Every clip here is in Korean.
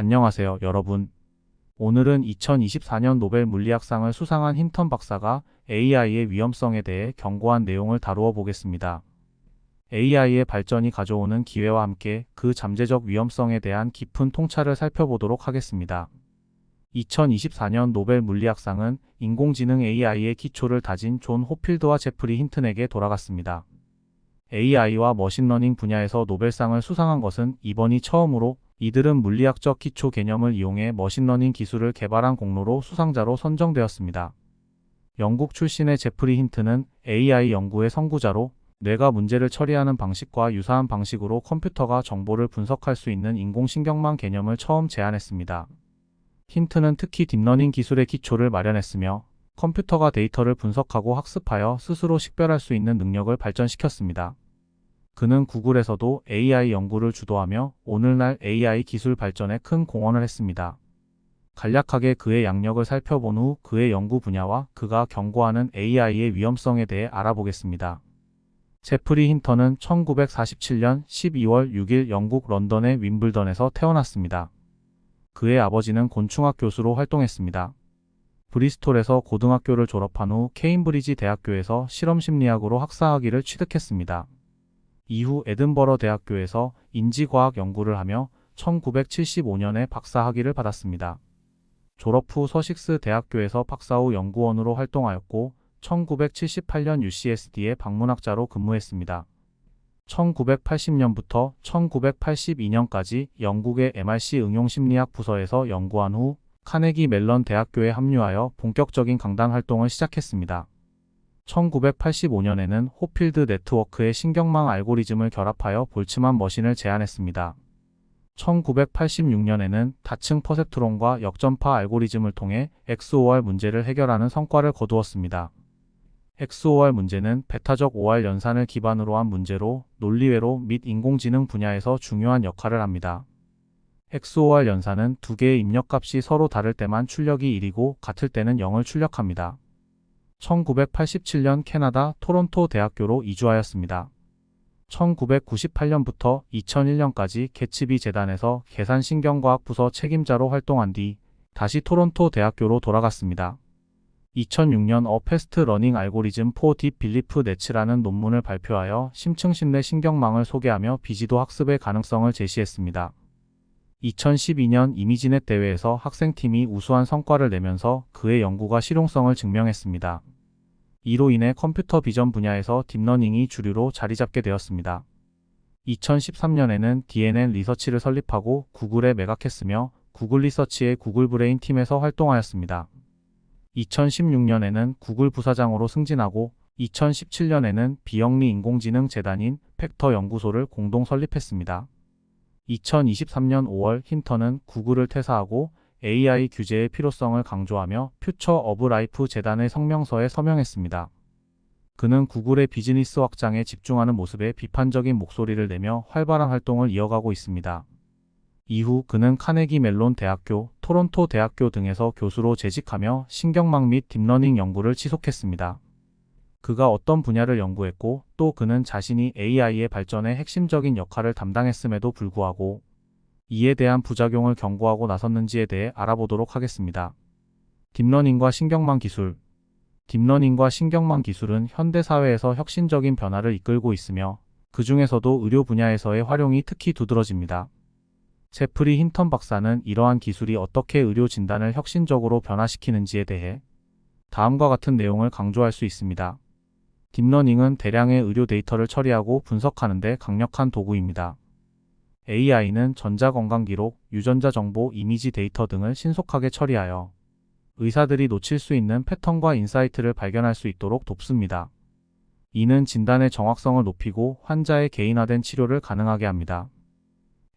안녕하세요, 여러분. 오늘은 2024년 노벨 물리학상을 수상한 힌턴 박사가 AI의 위험성에 대해 경고한 내용을 다루어 보겠습니다. AI의 발전이 가져오는 기회와 함께 그 잠재적 위험성에 대한 깊은 통찰을 살펴보도록 하겠습니다. 2024년 노벨 물리학상은 인공지능 AI의 기초를 다진 존 호필드와 제프리 힌튼에게 돌아갔습니다. AI와 머신러닝 분야에서 노벨상을 수상한 것은 이번이 처음으로 이들은 물리학적 기초 개념을 이용해 머신러닝 기술을 개발한 공로로 수상자로 선정되었습니다. 영국 출신의 제프리 힌트는 AI 연구의 선구자로 뇌가 문제를 처리하는 방식과 유사한 방식으로 컴퓨터가 정보를 분석할 수 있는 인공신경망 개념을 처음 제안했습니다. 힌트는 특히 딥러닝 기술의 기초를 마련했으며 컴퓨터가 데이터를 분석하고 학습하여 스스로 식별할 수 있는 능력을 발전시켰습니다. 그는 구글에서도 AI 연구를 주도하며 오늘날 AI 기술 발전에 큰 공헌을 했습니다. 간략하게 그의 양력을 살펴본 후 그의 연구 분야와 그가 경고하는 AI의 위험성에 대해 알아보겠습니다. 제프리 힌턴은 1947년 12월 6일 영국 런던의 윈블던에서 태어났습니다. 그의 아버지는 곤충학 교수로 활동했습니다. 브리스톨에서 고등학교를 졸업한 후 케임브리지 대학교에서 실험심리학으로 학사학위를 취득했습니다. 이후 에든버러 대학교에서 인지과학 연구를 하며 1975년에 박사학위를 받았습니다. 졸업 후 서식스 대학교에서 박사 후 연구원으로 활동하였고 1978년 UCSD의 방문학자로 근무했습니다. 1980년부터 1982년까지 영국의 MRC 응용심리학 부서에서 연구한 후 카네기 멜런 대학교에 합류하여 본격적인 강단 활동을 시작했습니다. 1985년에는 호필드 네트워크의 신경망 알고리즘을 결합하여 볼츠만 머신을 제안했습니다. 1986년에는 다층 퍼셉트론과 역전파 알고리즘을 통해 XOR 문제를 해결하는 성과를 거두었습니다. XOR 문제는 베타적 OR 연산을 기반으로 한 문제로 논리회로 및 인공지능 분야에서 중요한 역할을 합니다. XOR 연산은 두 개의 입력값이 서로 다를 때만 출력이 1이고 같을 때는 0을 출력합니다. 1987년 캐나다 토론토 대학교로 이주하였습니다. 1998년부터 2001년까지 개츠비 재단에서 계산신경과학 부서 책임자로 활동한 뒤 다시 토론토 대학교로 돌아갔습니다. 2006년 어 패스트 러닝 알고리즘 포딥 빌리프 네츠라는 논문을 발표하여 심층 심내 신경망을 소개하며 비지도 학습의 가능성을 제시했습니다. 2012년 이미지넷 대회에서 학생팀이 우수한 성과를 내면서 그의 연구가 실용성을 증명했습니다. 이로 인해 컴퓨터 비전 분야에서 딥러닝이 주류로 자리 잡게 되었습니다. 2013년에는 DNN 리서치를 설립하고 구글에 매각했으며 구글 리서치의 구글 브레인 팀에서 활동하였습니다. 2016년에는 구글 부사장으로 승진하고 2017년에는 비영리 인공지능 재단인 팩터 연구소를 공동 설립했습니다. 2023년 5월 힌턴은 구글을 퇴사하고 AI 규제의 필요성을 강조하며 퓨처 어브 라이프 재단의 성명서에 서명했습니다. 그는 구글의 비즈니스 확장에 집중하는 모습에 비판적인 목소리를 내며 활발한 활동을 이어가고 있습니다. 이후 그는 카네기 멜론 대학교, 토론토 대학교 등에서 교수로 재직하며 신경망 및 딥러닝 연구를 지속했습니다. 그가 어떤 분야를 연구했고 또 그는 자신이 AI의 발전에 핵심적인 역할을 담당했음에도 불구하고 이에 대한 부작용을 경고하고 나섰는지에 대해 알아보도록 하겠습니다. 딥러닝과 신경망 기술 딥러닝과 신경망 기술은 현대 사회에서 혁신적인 변화를 이끌고 있으며 그 중에서도 의료 분야에서의 활용이 특히 두드러집니다. 제프리 힌턴 박사는 이러한 기술이 어떻게 의료 진단을 혁신적으로 변화시키는지에 대해 다음과 같은 내용을 강조할 수 있습니다. 딥러닝은 대량의 의료 데이터를 처리하고 분석하는 데 강력한 도구입니다. AI는 전자건강기록, 유전자 정보, 이미지 데이터 등을 신속하게 처리하여 의사들이 놓칠 수 있는 패턴과 인사이트를 발견할 수 있도록 돕습니다. 이는 진단의 정확성을 높이고 환자의 개인화된 치료를 가능하게 합니다.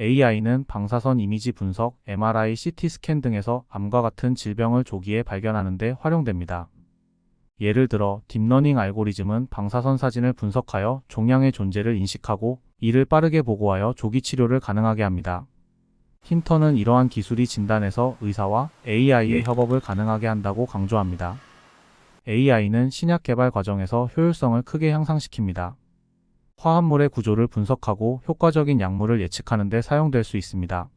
AI는 방사선 이미지 분석, MRI, CT 스캔 등에서 암과 같은 질병을 조기에 발견하는 데 활용됩니다. 예를 들어 딥러닝 알고리즘은 방사선 사진을 분석하여 종양의 존재를 인식하고 이를 빠르게 보고하여 조기 치료를 가능하게 합니다. 힌턴은 이러한 기술이 진단에서 의사와 AI의 협업을 가능하게 한다고 강조합니다. AI는 신약 개발 과정에서 효율성을 크게 향상시킵니다. 화합물의 구조를 분석하고 효과적인 약물을 예측하는 데 사용될 수 있습니다.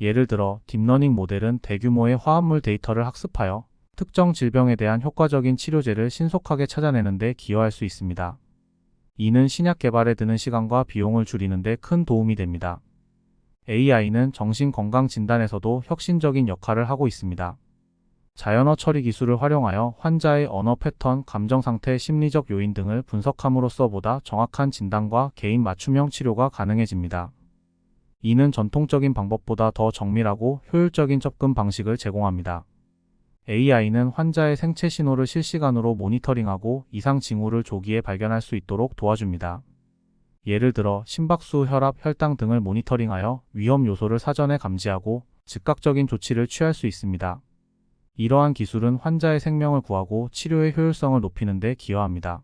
예를 들어 딥러닝 모델은 대규모의 화합물 데이터를 학습하여 특정 질병에 대한 효과적인 치료제를 신속하게 찾아내는 데 기여할 수 있습니다. 이는 신약 개발에 드는 시간과 비용을 줄이는 데 큰 도움이 됩니다. AI는 정신건강 진단에서도 혁신적인 역할을 하고 있습니다. 자연어 처리 기술을 활용하여 환자의 언어 패턴, 감정 상태, 심리적 요인 등을 분석함으로써 보다 정확한 진단과 개인 맞춤형 치료가 가능해집니다. 이는 전통적인 방법보다 더 정밀하고 효율적인 접근 방식을 제공합니다. AI는 환자의 생체 신호를 실시간으로 모니터링하고 이상 징후를 조기에 발견할 수 있도록 도와줍니다. 예를 들어 심박수, 혈압, 혈당 등을 모니터링하여 위험 요소를 사전에 감지하고 즉각적인 조치를 취할 수 있습니다. 이러한 기술은 환자의 생명을 구하고 치료의 효율성을 높이는 데 기여합니다.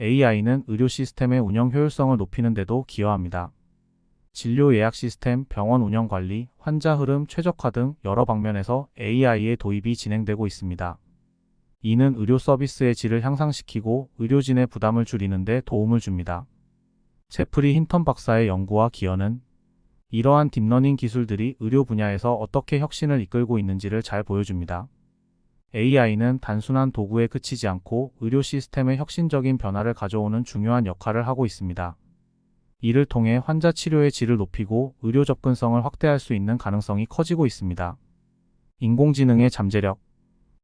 AI는 의료 시스템의 운영 효율성을 높이는 데도 기여합니다. 진료 예약 시스템, 병원 운영 관리, 환자 흐름 최적화 등 여러 방면에서 AI의 도입이 진행되고 있습니다. 이는 의료 서비스의 질을 향상시키고 의료진의 부담을 줄이는 데 도움을 줍니다. 제프리 힌턴 박사의 연구와 기여는 이러한 딥러닝 기술들이 의료 분야에서 어떻게 혁신을 이끌고 있는지를 잘 보여줍니다. AI는 단순한 도구에 그치지 않고 의료 시스템의 혁신적인 변화를 가져오는 중요한 역할을 하고 있습니다. 이를 통해 환자 치료의 질을 높이고 의료 접근성을 확대할 수 있는 가능성이 커지고 있습니다. 인공지능의 잠재력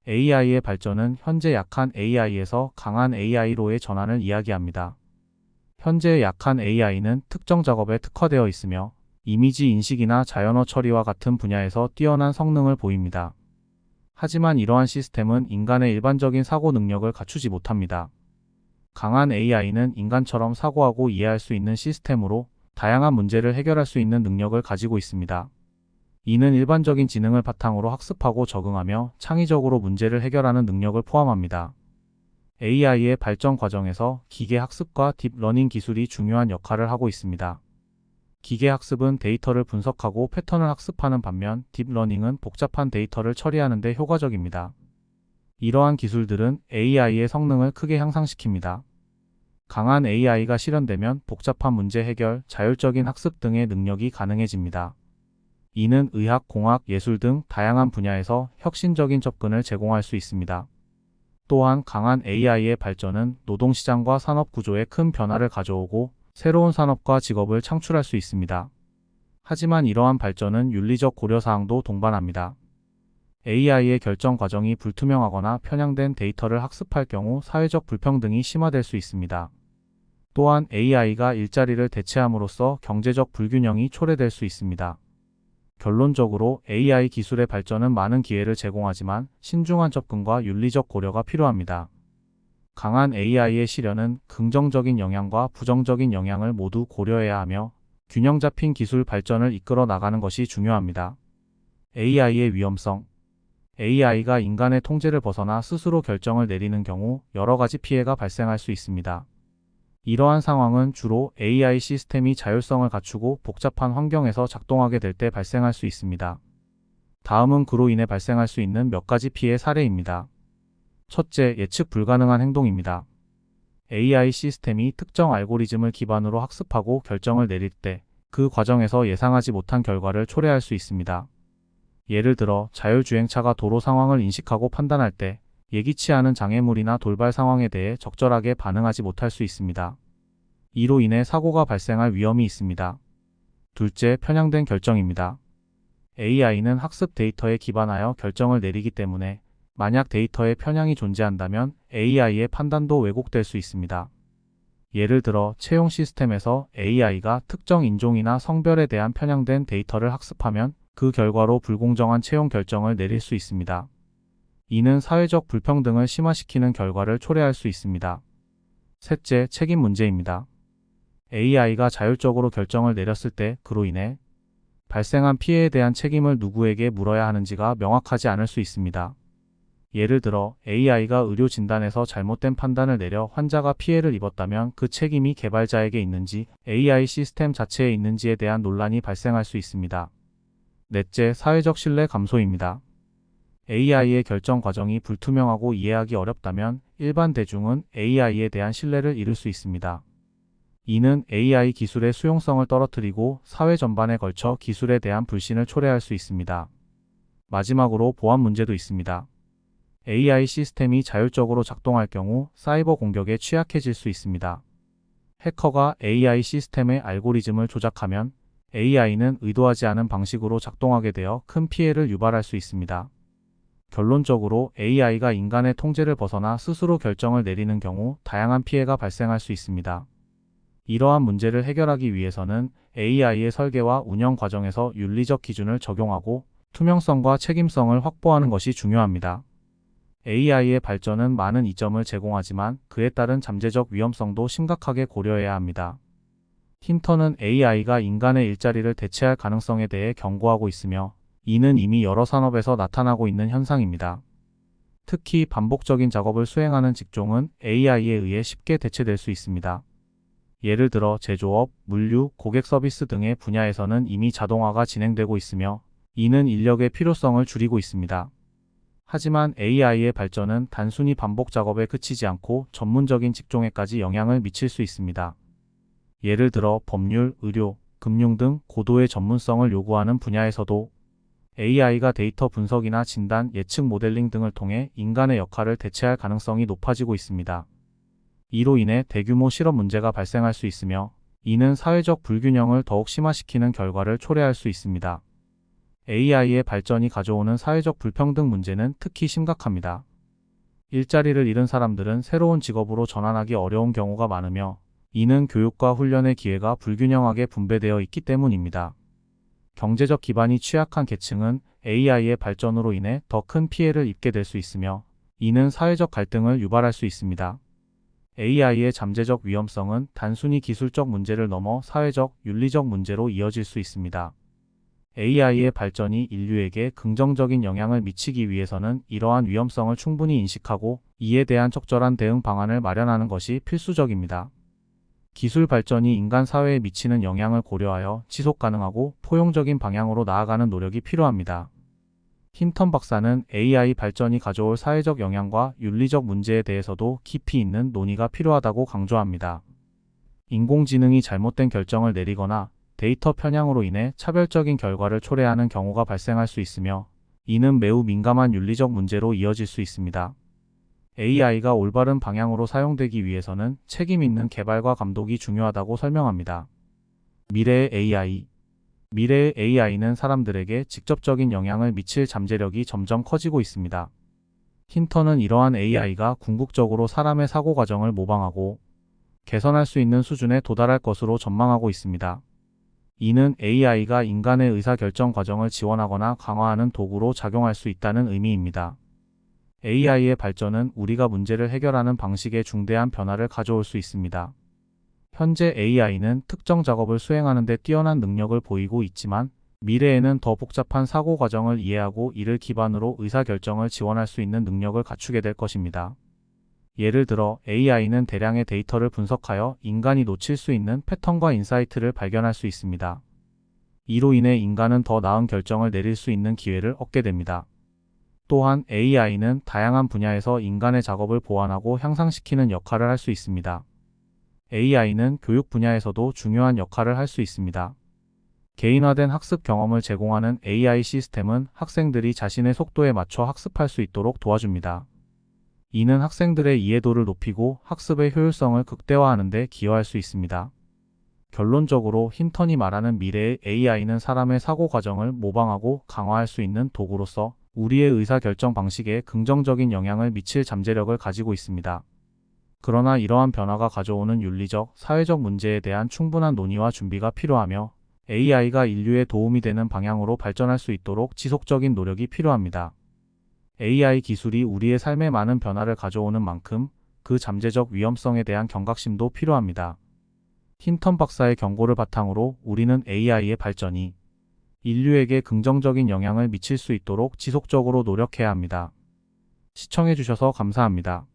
AI의 발전은 현재 약한 AI에서 강한 AI로의 전환을 이야기합니다. 현재 약한 AI는 특정 작업에 특화되어 있으며 이미지 인식이나 자연어 처리와 같은 분야에서 뛰어난 성능을 보입니다. 하지만 이러한 시스템은 인간의 일반적인 사고 능력을 갖추지 못합니다. 강한 AI는 인간처럼 사고하고 이해할 수 있는 시스템으로 다양한 문제를 해결할 수 있는 능력을 가지고 있습니다. 이는 일반적인 지능을 바탕으로 학습하고 적응하며 창의적으로 문제를 해결하는 능력을 포함합니다. AI의 발전 과정에서 기계 학습과 딥러닝 기술이 중요한 역할을 하고 있습니다. 기계 학습은 데이터를 분석하고 패턴을 학습하는 반면 딥러닝은 복잡한 데이터를 처리하는 데 효과적입니다. 이러한 기술들은 AI의 성능을 크게 향상시킵니다. 강한 AI가 실현되면 복잡한 문제 해결, 자율적인 학습 등의 능력이 가능해집니다. 이는 의학, 공학, 예술 등 다양한 분야에서 혁신적인 접근을 제공할 수 있습니다. 또한 강한 AI의 발전은 노동시장과 산업 구조에 큰 변화를 가져오고 새로운 산업과 직업을 창출할 수 있습니다. 하지만 이러한 발전은 윤리적 고려사항도 동반합니다. AI의 결정 과정이 불투명하거나 편향된 데이터를 학습할 경우 사회적 불평등이 심화될 수 있습니다. 또한 AI가 일자리를 대체함으로써 경제적 불균형이 초래될 수 있습니다. 결론적으로 AI 기술의 발전은 많은 기회를 제공하지만 신중한 접근과 윤리적 고려가 필요합니다. 강한 AI의 실현은 긍정적인 영향과 부정적인 영향을 모두 고려해야 하며 균형 잡힌 기술 발전을 이끌어 나가는 것이 중요합니다. AI의 위험성 AI가 인간의 통제를 벗어나 스스로 결정을 내리는 경우 여러 가지 피해가 발생할 수 있습니다. 이러한 상황은 주로 AI 시스템이 자율성을 갖추고 복잡한 환경에서 작동하게 될 때 발생할 수 있습니다. 다음은 그로 인해 발생할 수 있는 몇 가지 피해 사례입니다. 첫째, 예측 불가능한 행동입니다. AI 시스템이 특정 알고리즘을 기반으로 학습하고 결정을 내릴 때 그 과정에서 예상하지 못한 결과를 초래할 수 있습니다. 예를 들어 자율주행차가 도로 상황을 인식하고 판단할 때 예기치 않은 장애물이나 돌발 상황에 대해 적절하게 반응하지 못할 수 있습니다. 이로 인해 사고가 발생할 위험이 있습니다. 둘째, 편향된 결정입니다. AI는 학습 데이터에 기반하여 결정을 내리기 때문에 만약 데이터에 편향이 존재한다면 AI의 판단도 왜곡될 수 있습니다. 예를 들어 채용 시스템에서 AI가 특정 인종이나 성별에 대한 편향된 데이터를 학습하면 그 결과로 불공정한 채용 결정을 내릴 수 있습니다. 이는 사회적 불평등을 심화시키는 결과를 초래할 수 있습니다. 셋째, 책임 문제입니다. AI가 자율적으로 결정을 내렸을 때 그로 인해 발생한 피해에 대한 책임을 누구에게 물어야 하는지가 명확하지 않을 수 있습니다. 예를 들어 AI가 의료 진단에서 잘못된 판단을 내려 환자가 피해를 입었다면 그 책임이 개발자에게 있는지 AI 시스템 자체에 있는지에 대한 논란이 발생할 수 있습니다. 넷째, 사회적 신뢰 감소입니다. AI의 결정 과정이 불투명하고 이해하기 어렵다면 일반 대중은 AI에 대한 신뢰를 잃을 수 있습니다. 이는 AI 기술의 수용성을 떨어뜨리고 사회 전반에 걸쳐 기술에 대한 불신을 초래할 수 있습니다. 마지막으로 보안 문제도 있습니다. AI 시스템이 자율적으로 작동할 경우 사이버 공격에 취약해질 수 있습니다. 해커가 AI 시스템의 알고리즘을 조작하면 AI는 의도하지 않은 방식으로 작동하게 되어 큰 피해를 유발할 수 있습니다. 결론적으로 AI가 인간의 통제를 벗어나 스스로 결정을 내리는 경우 다양한 피해가 발생할 수 있습니다. 이러한 문제를 해결하기 위해서는 AI의 설계와 운영 과정에서 윤리적 기준을 적용하고 투명성과 책임성을 확보하는 것이 중요합니다. AI의 발전은 많은 이점을 제공하지만 그에 따른 잠재적 위험성도 심각하게 고려해야 합니다. 힌턴은 AI가 인간의 일자리를 대체할 가능성에 대해 경고하고 있으며 이는 이미 여러 산업에서 나타나고 있는 현상입니다. 특히 반복적인 작업을 수행하는 직종은 AI에 의해 쉽게 대체될 수 있습니다. 예를 들어 제조업, 물류, 고객 서비스 등의 분야에서는 이미 자동화가 진행되고 있으며 이는 인력의 필요성을 줄이고 있습니다. 하지만 AI의 발전은 단순히 반복 작업에 그치지 않고 전문적인 직종에까지 영향을 미칠 수 있습니다. 예를 들어 법률, 의료, 금융 등 고도의 전문성을 요구하는 분야에서도 AI가 데이터 분석이나 진단, 예측 모델링 등을 통해 인간의 역할을 대체할 가능성이 높아지고 있습니다. 이로 인해 대규모 실업 문제가 발생할 수 있으며 이는 사회적 불균형을 더욱 심화시키는 결과를 초래할 수 있습니다. AI의 발전이 가져오는 사회적 불평등 문제는 특히 심각합니다. 일자리를 잃은 사람들은 새로운 직업으로 전환하기 어려운 경우가 많으며 이는 교육과 훈련의 기회가 불균형하게 분배되어 있기 때문입니다. 경제적 기반이 취약한 계층은 AI의 발전으로 인해 더 큰 피해를 입게 될 수 있으며 이는 사회적 갈등을 유발할 수 있습니다. AI의 잠재적 위험성은 단순히 기술적 문제를 넘어 사회적, 윤리적 문제로 이어질 수 있습니다. AI의 발전이 인류에게 긍정적인 영향을 미치기 위해서는 이러한 위험성을 충분히 인식하고 이에 대한 적절한 대응 방안을 마련하는 것이 필수적입니다. 기술 발전이 인간 사회에 미치는 영향을 고려하여 지속 가능하고 포용적인 방향으로 나아가는 노력이 필요합니다. 힌턴 박사는 AI 발전이 가져올 사회적 영향과 윤리적 문제에 대해서도 깊이 있는 논의가 필요하다고 강조합니다. 인공지능이 잘못된 결정을 내리거나 데이터 편향으로 인해 차별적인 결과를 초래하는 경우가 발생할 수 있으며 이는 매우 민감한 윤리적 문제로 이어질 수 있습니다. AI가 올바른 방향으로 사용되기 위해서는 책임 있는 개발과 감독이 중요하다고 설명합니다. 미래의 AI 미래의 AI는 사람들에게 직접적인 영향을 미칠 잠재력이 점점 커지고 있습니다. 힌턴은 이러한 AI가 궁극적으로 사람의 사고 과정을 모방하고 개선할 수 있는 수준에 도달할 것으로 전망하고 있습니다. 이는 AI가 인간의 의사결정 과정을 지원하거나 강화하는 도구로 작용할 수 있다는 의미입니다. AI의 발전은 우리가 문제를 해결하는 방식에 중대한 변화를 가져올 수 있습니다. 현재 AI는 특정 작업을 수행하는 데 뛰어난 능력을 보이고 있지만 미래에는 더 복잡한 사고 과정을 이해하고 이를 기반으로 의사결정을 지원할 수 있는 능력을 갖추게 될 것입니다. 예를 들어 AI는 대량의 데이터를 분석하여 인간이 놓칠 수 있는 패턴과 인사이트를 발견할 수 있습니다. 이로 인해 인간은 더 나은 결정을 내릴 수 있는 기회를 얻게 됩니다. 또한 AI는 다양한 분야에서 인간의 작업을 보완하고 향상시키는 역할을 할 수 있습니다. AI는 교육 분야에서도 중요한 역할을 할 수 있습니다. 개인화된 학습 경험을 제공하는 AI 시스템은 학생들이 자신의 속도에 맞춰 학습할 수 있도록 도와줍니다. 이는 학생들의 이해도를 높이고 학습의 효율성을 극대화하는 데 기여할 수 있습니다. 결론적으로 힌턴이 말하는 미래의 AI는 사람의 사고 과정을 모방하고 강화할 수 있는 도구로서 우리의 의사결정 방식에 긍정적인 영향을 미칠 잠재력을 가지고 있습니다. 그러나 이러한 변화가 가져오는 윤리적, 사회적 문제에 대한 충분한 논의와 준비가 필요하며 AI가 인류에 도움이 되는 방향으로 발전할 수 있도록 지속적인 노력이 필요합니다. AI 기술이 우리의 삶에 많은 변화를 가져오는 만큼 그 잠재적 위험성에 대한 경각심도 필요합니다. 힌턴 박사의 경고를 바탕으로 우리는 AI의 발전이 인류에게 긍정적인 영향을 미칠 수 있도록 지속적으로 노력해야 합니다. 시청해주셔서 감사합니다.